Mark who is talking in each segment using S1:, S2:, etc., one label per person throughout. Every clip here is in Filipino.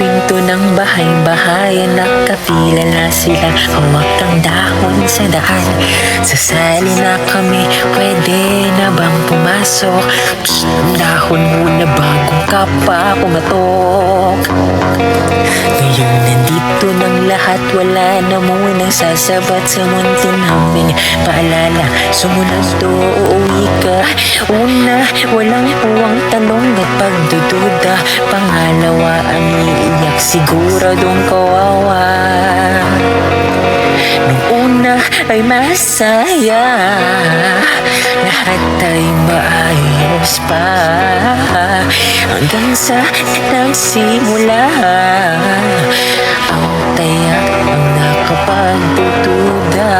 S1: pinto ng bahay-bahay Nakapila na sila. Hawak ang dahon sa daan Sasali na kami Pwede na bang pumasok? Dahon muna bago ka pa pumatok nandito ng lahat Wala na munang sasabat sa muntin namin. Paalala, sumunod to uuwi ka. Una, walang puwang tanong at pagdududa. Pangalawa, ang iiyak siguradong kawawa. Nung una ay masaya. Lahat ay maayos pa Hanggang sa nagsimula. Ang taya ang nakapagdududa.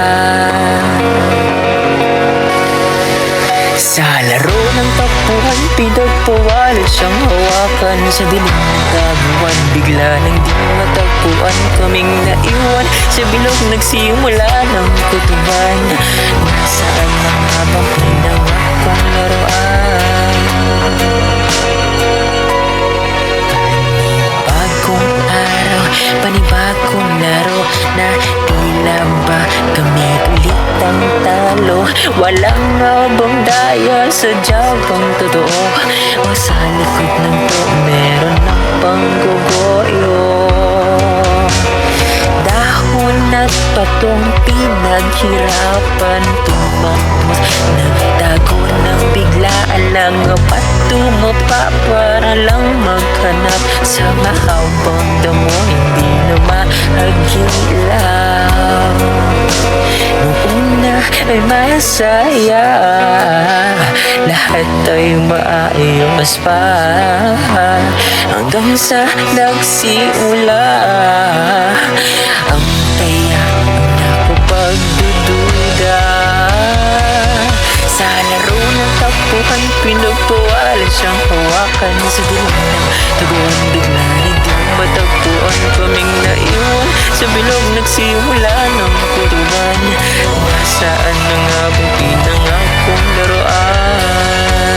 S1: Sa laro ng tapuan, pinagpawala siyang hawakan. Sa dilim ng taguan, bigla nang di matagpuan. Kaming naiwan, sa bilog nagsimula ng Na tila ba kami ulit ang talo Walang abang daya? Sa jabang totoo? O sa likod ng to meron ng panggugoyo Dahon at patong pinaghirapan tumambos Nagtago ng biglaan lang Patungo pa para lang maghanap Sa mahabang damo na maagilaw Nung una ay masaya Lahat ay maayos pa. Hanggang sa nagsiula Ang taya ang nakapagdududa Sa laro ng tapuhan Pinagpawala siyang hawakan Sa dilim ng nagsimula ng kutuban Nasaan na nga bang pinangakong laruan?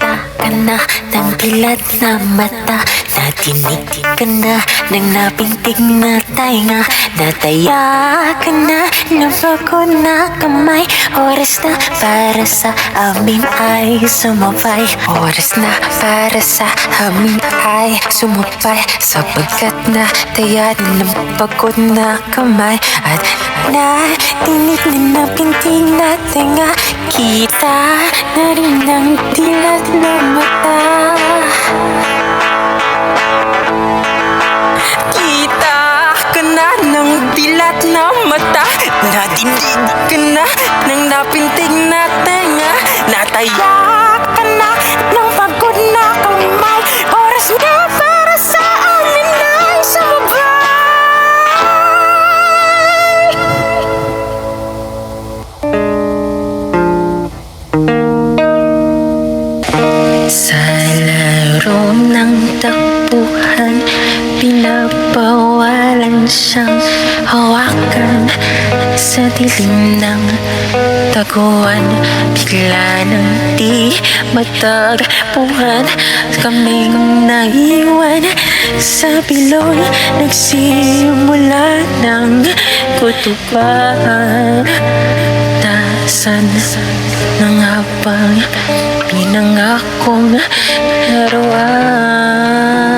S1: Ka na ng pilat na mata. Natinig ka na ng napintig na tainga Nataya ka na ng pagod na kamay. Oras na para sa amin ay sumabay. Oras na para sa amin ay sumabay. Sapagkat na taya ng pagod na kamay. At natinig na napintig na tainga Kita na rin ang dilat ng mata mata. Nadinig ka na ng napintig na tenga. Nataya ka na ng pagod na kamay. Oras na para sa amin ay sumabay. Sa laro ng takbuhan Pinapawalan siyang hawakan Sa dilim ng taguan. Bigla nang di matagpuan. Kaming naiwan sa bilog Nagsimula ng kutuban Tasan ng habang pinangakong laruan